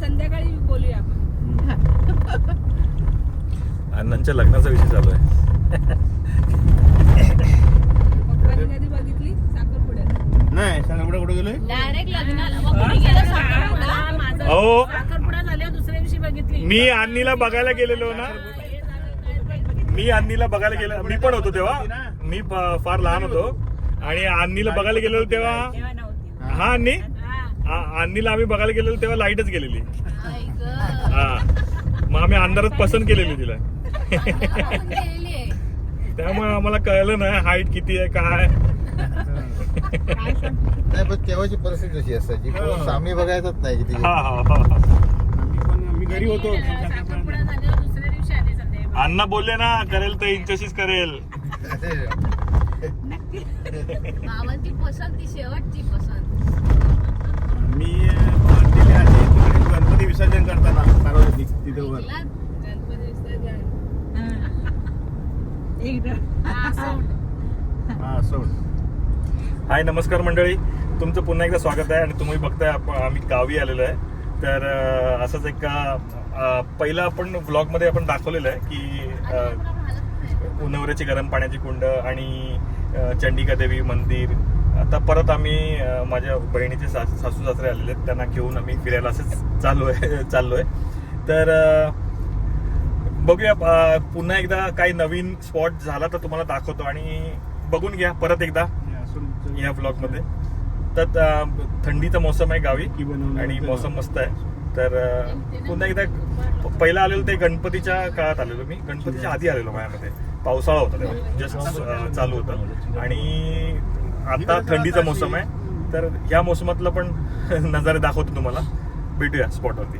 संध्याकाळी बोलूया आपण. अण्णांच्या लग्नाचा विषय चालू आहे. पप्पाने कधी बघितली? साखरपुड्यात. नाही साखरपुडा कुठे गेलोय? डायरेक्ट लग्नाला. मग कुणी गेलं साखरपुडा? माझा. अहो. साखरपुडा झाल्यावर दुसऱ्या दिवशी बघितली. मी अन्नीला बघायला गेलेलो ना. मी अन्नीला बघायला गेलो मी पण होतो तेव्हा. मी फार लहान होतो. आणि अन्नीला बघायला गेलेलो तेव्हा हा अन्नी? अन्नीला आम्ही बघायला गेलेलो तेव्हा लाईटच गेलेली. आई गं. हा. मग आम्ही अंधारात पसंत केलेली तिला. त्यामुळे आम्हाला कळलं नाही हाईट किती आहे काय. नाही पण तेव्हाची परिस्थिती तशी असायची सामी बघायचंच नाही किती. हा हा हा. हा. आम्ही पण मी घरी होतो. साखरपुडा झाल्यावर दुसऱ्या दिवशी आले संध्याकाळी. अण्णा बोलले ना करेल तर इंच्याशीच करेल. मामांची पसंत ती शेवटची पसंत. मी दिले आधी तिकडे गणपती विसर्जन करताना सार्वजनिक तिथे वर. हा, सोड. हा हाय नमस्कार मंडळी. तुमचं पुन्हा एकदा स्वागत आहे आणि तुम्ही बघताय आप- आम्ही गावी आलेलो आहे. तर असंच एक पहिलं आपण व्लॉगमध्ये आपण दाखवलेलं आहे की उन्हवऱ्याची गरम पाण्याची कुंड आणि चंडिका देवी मंदिर आता परत आम्ही माझ्या बहिणीचे सास सासू सासरे आलेले आहेत. त्यांना घेऊन आम्ही फिरायला असंच चालू आहे चाललो आहे तर बघूया पुन्हा एकदा काही नवीन स्पॉट झाला तर तुम्हाला दाखवतो आणि बघून घ्या परत एकदा या ब्लॉगमध्ये तर थंडीचा मोसम आहे गावी आणि. मोसम मस्त आहे. तर पुन्हा एकदा पहिला आलेलो ते गणपतीच्या काळात आलेलो मी. गणपतीच्या आधी आलेलो माझ्यामध्ये. पावसाळा होता तेव्हा. जस्ट चालू होता. आणि आता थंडीचा मोसम आहे. तर ह्या मोसमातलं पण नजारे दाखवतो तुम्हाला. भेटूया स्पॉटवरती.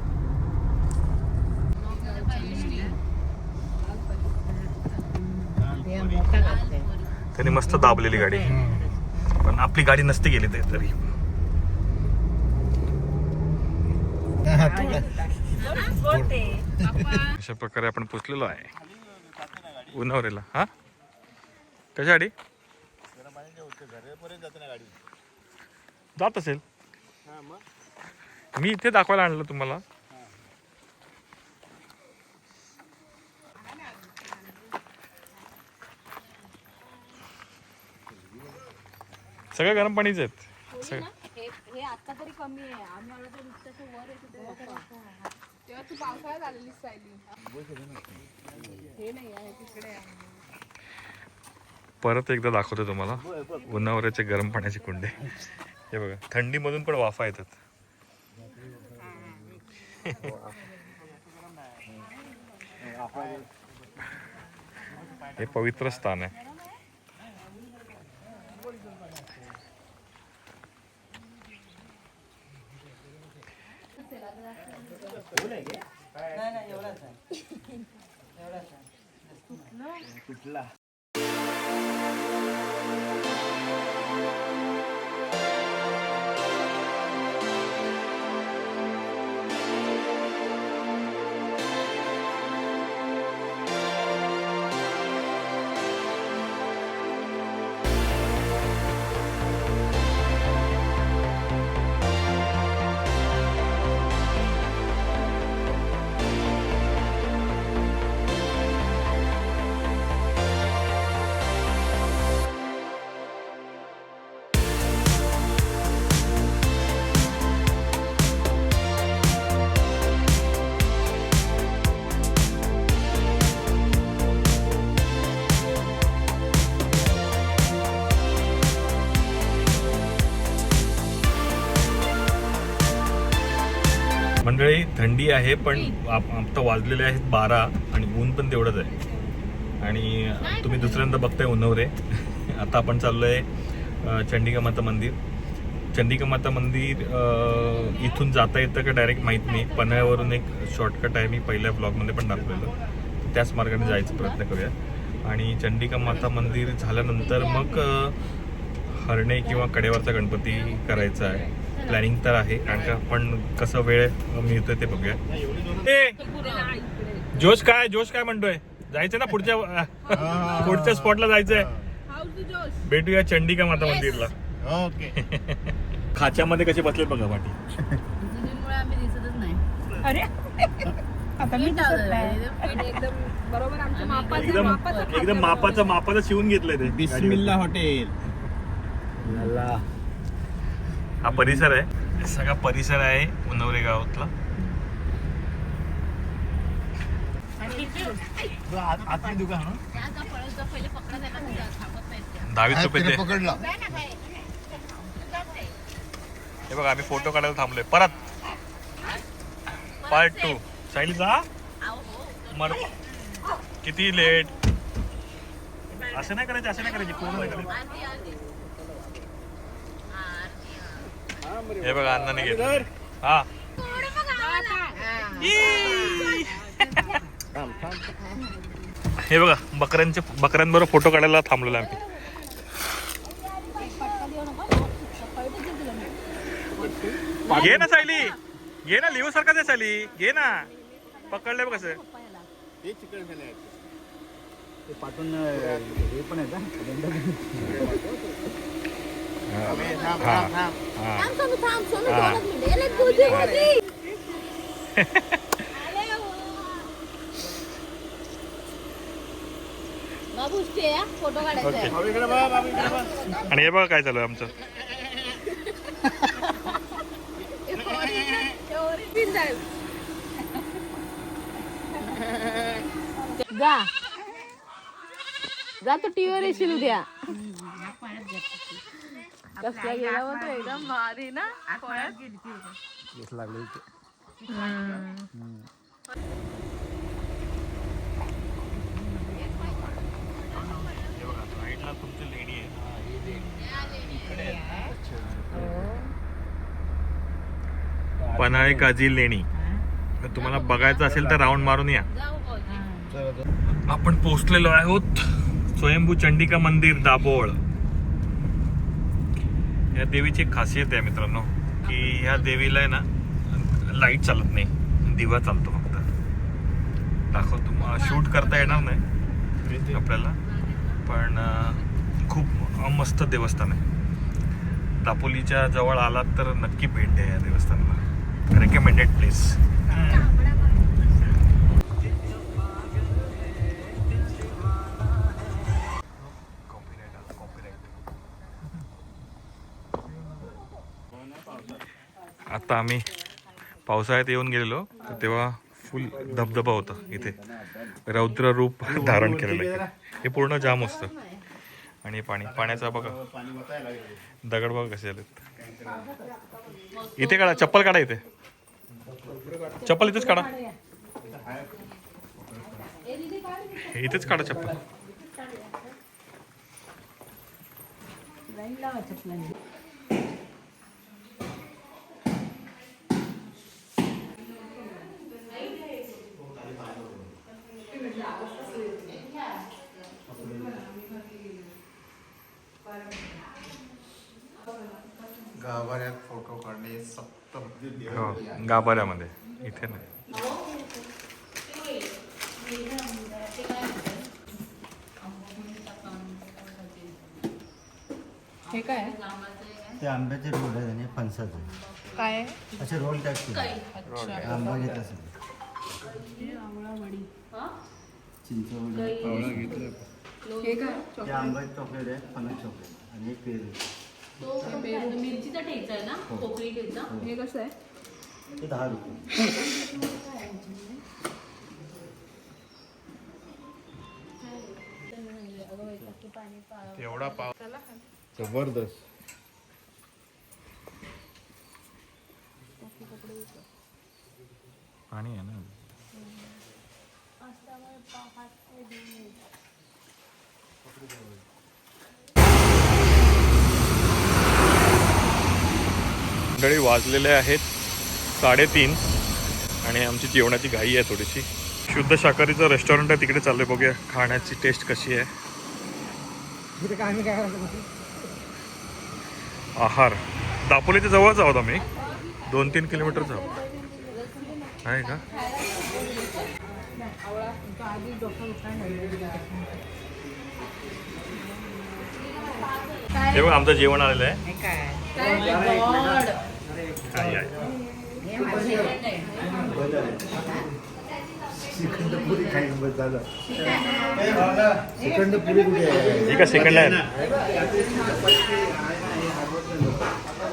त्यांनी मस्त दाबलेली गाडी. पण आपली गाडी नसते गेली ते तरी. अशा प्रकारे आपण पोचलेलो आहे. उन्हावरेला. हा? कशासाठी जात असेल. मी इथे दाखवायला आणलं तुम्हाला. सगळं गरम पाणीच आहेत. सगळं. हे हे आता तरी कमी आहे. आम्ही आलो तर नुसतं वर येतो तेव्हा तू पावसाळ्यात सायली. हे नाही आहे तिकडे आहे. परत एकदा दाखवतो तुम्हाला. उन्हावऱ्याचे गरम पाण्याचे कुंडे. हे बघा थंडीमधून पण वाफा येतात. हे पवित्र स्थान आहे. Thank you. मंडळी थंडी आहे पण आप- आता वाजलेले आहेत बारा आणि ऊन पण तेवढंच आहे. आणि तुम्ही दुसऱ्यांदा बघताय उन्हवरे आता आपण चाललोय आहे चंडिका माता मंदिर. चंडिका माता मंदिर इथून जाता येतं का डायरेक्ट माहीत नाही. पन्हाळ्यावरून एक शॉर्टकट आहे मी पहिल्या ब्लॉगमध्ये पण दाखवलेलं. त्याच मार्गाने जायचा प्रयत्न करूया. आणि चंडिका माता मंदिर झाल्यानंतर मग हरणे किंवा कडेवरचा गणपती करायचा आहे. प्लॅनिंग तर आहे. कारण का आपण कसं वेळ मिळतोय ते बघूया. ए! जोश काय? जोश काय म्हणतोय? जायचं ना पुढच्या पुढच्या स्पॉटला जायचंय. भेटूया चंडिका माता मंदिरला. ओके. खाच्यामध्ये कसे बसले बघा आम्ही दिसतच नाही. अरे! आता मी एकदम बरोबर आमच्या मापाचं एकदम मापाचं एकदम मापाचं मापाचं शिवून घेतलंय ते. बिस्मिल्ला हॉटेल. हा परिसर आहे. सगळा परिसर आहे उन्नवरे गावातला. दहावीस रुपये पकडला. हे बघा आम्ही फोटो काढायला थांबलोय. परत. पार्ट टू साहिल जा. मर किती लेट असं नाही करायचं असं नाही करायचे. पूर्ण नाही करायचे? हे बघा अण्णाने घेतलं. हा. हे बघा बकऱ्यांचे बकऱ्यांबरोबर फोटो काढायला थांबलेलो आम्ही. घे ना सायली. घे ना लिहू सारखं आहे सायली. घे ना. पकडलंय बघ कसं पाठून हे पण आहे आणि हे बघा काय चालू आहे आमचं. जा. जा तू टीव्हीवर येशील उद्या. कसला गेला एकदम भारी ना तुमची लेणी आहे पन्हाळे काजी लेणी. तुम्हाला बघायचं असेल तर राऊंड मारून या. आपण पोहोचलेलो आहोत स्वयंभू चंडिका मंदिर दाभोळ. या देवीची एक खासियत आहे मित्रांनो की ह्या देवीला आहे ना लाइट चालत नाही दिवा चालतो फक्त. दाखवतो शूट करता येणार नाही आपल्याला पण खूप मस्त देवस्थान आहे. दापोलीच्या जवळ आलात तर नक्की भेट द्या या देवस्थानाला. रेकमेंडेड प्लेस आत्ता आम्ही पावसाळ्यात येऊन गेलेलो. तर तेव्हा फुल धबधबा होता इथे. रौद्र रूप धारण केलेलं आहे हे पूर्ण जाम असतं. आणि पाणी. पाण्याचा बघा. दगड बघा कसे आलेत. इथे काढा. चप्पल काढा इथे. चप्पल इथेच काढा. इथेच काढा चप्पल. हो गाभाऱ्यामध्ये. इथे नाही. हे काय? ते आंब्याचे रोल आहे आणि फणसाचे. काय? असे रोल केले. आंबा घेत असेल. चिंचवडी हे? काय? ते आंबा चॉकलेट आहे फणस चॉकलेट आणि एक पेरू. मिरचीचा ठेचा आहे ना? कोकणी ठेचा. हे. कसं आहे? ते दहा रुपये. एवढा पाव जबरदस्त. पाणी आहे ना? मंडळी वाजलेले आहेत साडेतीन आणि आमची जेवणाची घाई आहे थोडीशी. शुद्ध शाकाहारीचं रेस्टॉरंट आहे तिकडे चाललंय बघूया खाण्याची टेस्ट कशी आहे. आहार. दापोलीच्या जवळच आहोत आम्ही. दोन तीन किलोमीटर जाऊ. आहे का? हे बघ आमचं जेवण आलेलं आहे. आहे, आहे. श्रीखंड पुरी खाईन बस झालं श्रीखंड पुरी कुठे आहे ठीक आहे सेकंड आहे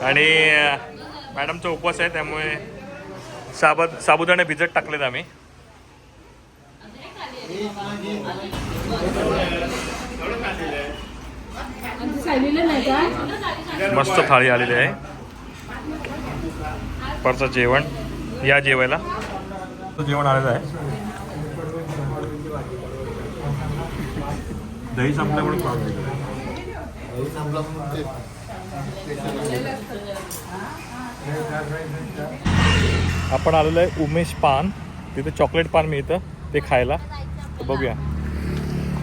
आणि मॅडमचा उपवास आहे त्यामुळे साबद साबुदाणे भिजत टाकलेत आम्ही. मस्त थाळी आलेली आहे. परचं जेवण. या जेवायला. जेवण आलेलं आहे. दही संपल्यामुळे आपण आलेलो आहे उमेश पान. तिथे चॉकलेट पान मिळतं ते खायला. तर बघूया.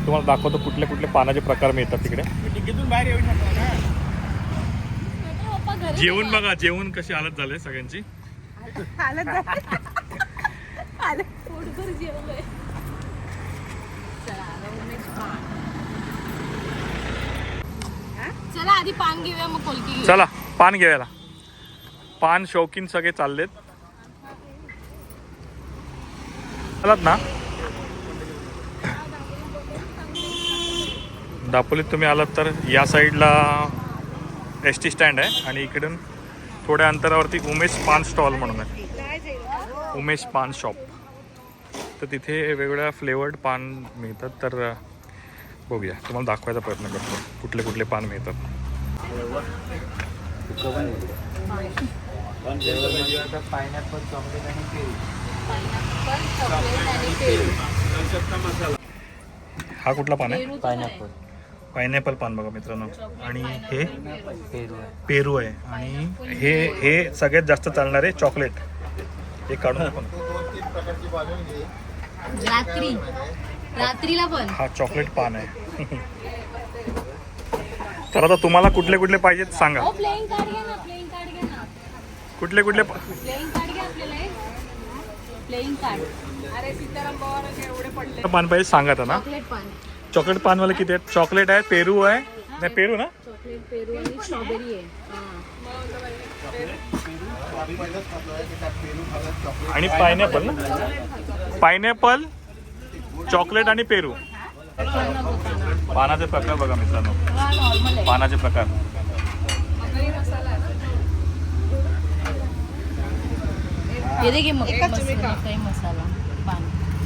तुम्हाला दाखवतो कुठले कुठले पानाचे प्रकार मिळतात तिकडे. टिकीतून बाहेर येऊ शकतो ना. जेवण बघा जेवण कशी हालत झाले सगळ्यांची. पोटभर जेवलोय. चला आता उमेश पान. चला आधी पान घेऊया मग कोलकी घेऊया. चला पान घ्यायला पान शौकीन सगळे चाललेत. चलात ना? दापोलीत तुम्ही आलात तर या साईडला एस टी स्टँड आहे आणि इकडून थोड्या अंतरावरती उमेश पान स्टॉल म्हणून आहे. उमेश पान शॉप. तर तिथे वेगवेगळ्या फ्लेवर्ड पान मिळतात. तर बघूया. तुम्हाला दाखवायचा प्रयत्न करतो. कुठले कुठले पान मिळतात. हा कुठला पान आहे? पायनॅपल. पायनॅपल पान बघा मित्रांनो. आणि हे? पेरू आहे. आणि हे हे सगळ्यात जास्त चालणार आहे चॉकलेट. हे काढून आपण रात्री. रात्रीला पण. हा चॉकलेट पान आहे. तर आता तुम्हाला कुठले कुठले पाहिजेत सांगा. प्लेइंग कार्ड घ्या ना प्लेइंग कार्ड घ्या ना. कुठले कुठले पा- प्लेइंग कार्ड घ्या आपल्याला प्लेइंग कार्ड. अरे सीताराम पवार एवढे पडले पान. पाहिजे सांगा ना चॉकलेट पान चॉकलेट पानवाले किती आहेत? चॉकलेट आहे पेरू आहे. नाही पेरू ना? चॉकलेट पेरू आणि स्ट्रॉबेरी आहे. आणि पायनॅपल ना? पायनॅपल चॉकलेट आणि पेरू. पानाचे प्रकार बघा मित्रांनो. पानाचे प्रकार. मसाला.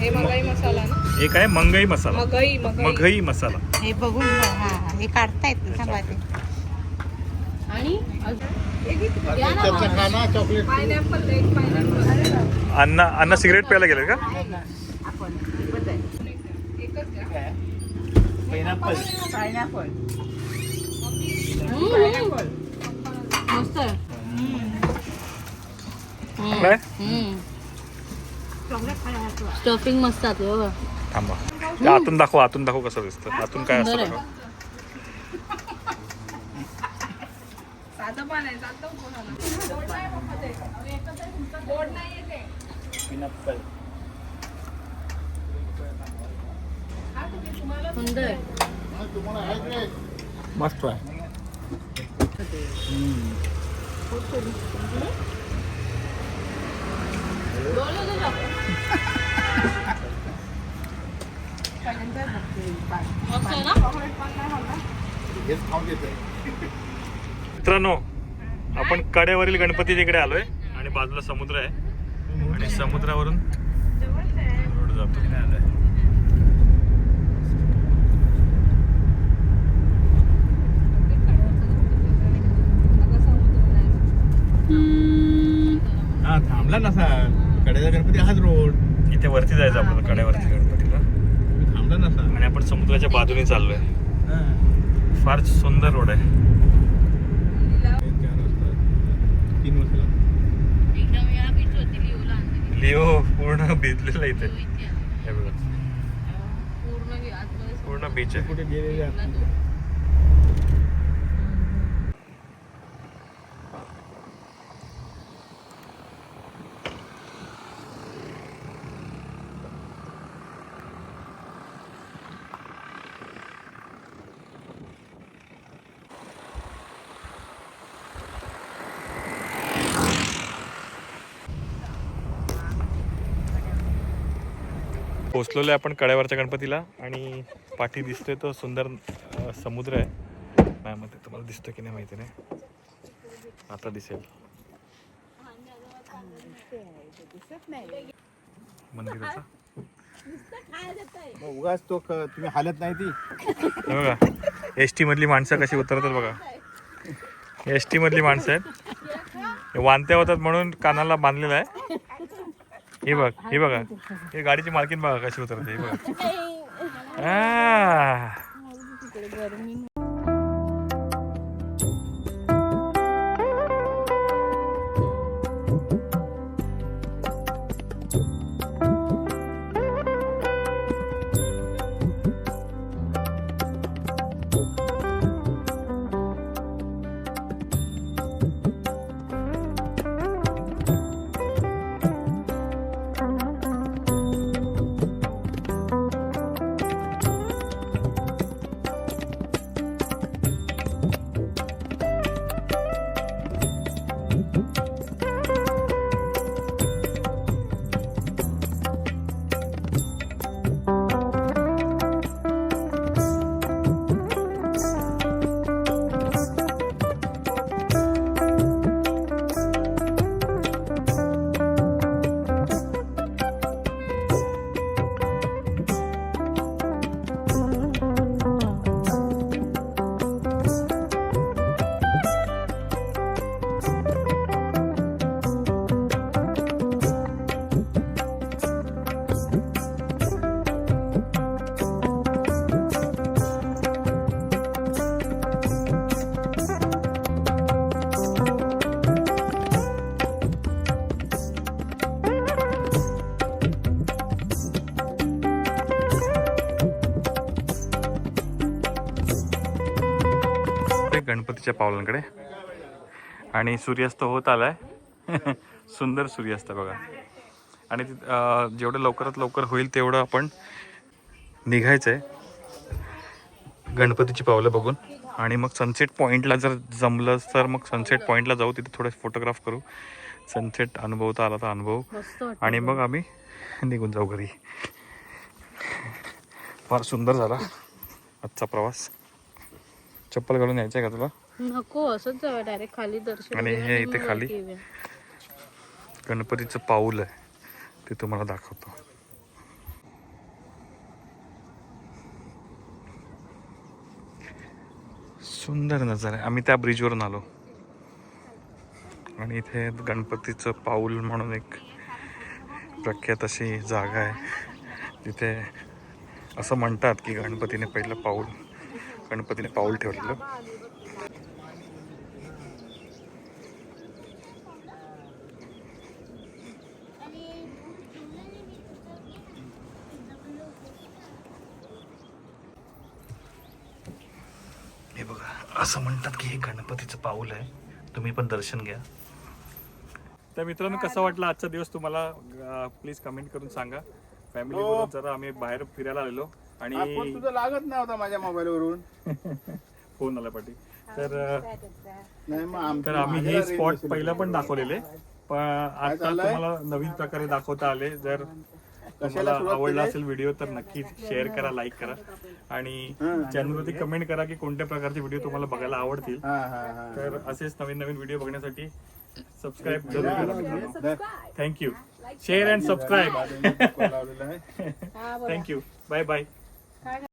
हे मगाई मसाला ना? एक आहे मंगई मसाला. मगई मगई. मघई मसाला. हे बघून हा हा. हे काढतायत ना थांबा ते. आणि ना. चॉकलेट. पायनॅपल एक पायनॅपल. अण्णा अण्णा सिगरेट प्यायला गेले का? एकच घ्या पायनॅपल. हम्म. मस्त. काय? हम्म. स्टफिंग मस्त आहे बघा थांबा ते आतून दाखव आतून दाखव कसं दिसतं आतून काय असतं सुंदर आहे. दाखव साधं पान आहे जातं कोणाला गोड नाही बाबा ते. गोड नाही येते सुंदर आहे. मस्त आहे मित्रांनो आपण कड्यावरील गणपती तिकडे आलोय आणि बाजूला समुद्र आहे. आणि समुद्रावरून रोड जातो. हा थांबला नसा कडेचा गणपती हाच रोड. इथे वरती जायचं आपल्याला कड्यावरती गणपतीला थांबला नसा आणि आपण समुद्राच्या बाजूने चाललोय. फार सुंदर रोड आहे. तीन लिओ पूर्ण भिजलेला इथे. पूर्ण बी- आतमध्ये पूर्ण बीच आहे पोचलेलो आहे आपण कड्यावरच्या गणपतीला आणि पाठी दिसतोय तो सुंदर समुद्र आहे. माझ्या मते तुम्हाला दिसतोय की नाही माहिती नाही. आता दिसेल. मंदिराचा उगाच तो तुम्ही हालत नाही ती. बघा एस टी मधली माणसं कशी उतरतात बघा. एस टी मधली माणसं आहेत. वांत्या होतात म्हणून कानाला बांधलेलं आहे. हे बघ हे बघा. हे गाडीची मालकीन बघा कशी उतरते हे बघा. गणपतीच्या पावलांकडे. आणि सूर्यास्त होत आलाय. सुंदर सूर्यास्त बघा. आणि जेवढं लवकरात लवकर होईल तेवढं आपण निघायचंय. गणपतीची पावलं बघून. आणि मग सनसेट पॉईंटला जर जमलं तर मग सनसेट पॉईंटला जाऊ. तिथे थोडे फोटोग्राफ करू. सनसेट अनुभवता आला तर अनुभव. आणि मग आम्ही निघून जाऊ घरी. फार सुंदर झाला आजचा प्रवास. चप्पल घालून यायचंय का तुला? नको असंच जाऊया डायरेक्ट खाली दर्शन आणि हे इथे खाली? गणपतीचं पाऊल आहे ते तुम्हाला दाखवतो. सुंदर नजारा आहे. आम्ही त्या ब्रिजवरून आलो. आणि इथे गणपतीचं पाऊल म्हणून एक प्रख्यात अशी जागा आहे. तिथे असं म्हणतात की गणपतीने पहिलं पाऊल गणपतीने पाऊल ठेवलेलं हे बघा असं म्हणतात की हे गणपतीचं पाऊल आहे. तुम्ही पण दर्शन घ्या. तर मित्रांनो कसा वाटला आजचा दिवस तुम्हाला? प्लीज कमेंट करून सांगा. फॅमिली बरोबर जरा आम्ही बाहेर फिरायला आलेलो. हा आणि तुझा लागत नव्हता माझ्या मोबाईल वरून फोन आला पाठी. तर तर आम्ही हे स्पॉट. पहिला पण दाखवले पण आता? तुम्हाला नवीन प्रकारे दाखवता आले. जर तुम्हाला आवडला? असेल व्हिडिओ तर नक्की शेअर करा लाईक करा. आणि चॅनलवरती कमेंट करा की कोणत्या प्रकारचे व्हिडिओ तुम्हाला बघायला आवडतील. हा हा हा. तर असेच नवीन नवीन व्हिडिओ बघण्यासाठी सबस्क्राईब जरूर करा. Thank you share and subscribe thank you bye bye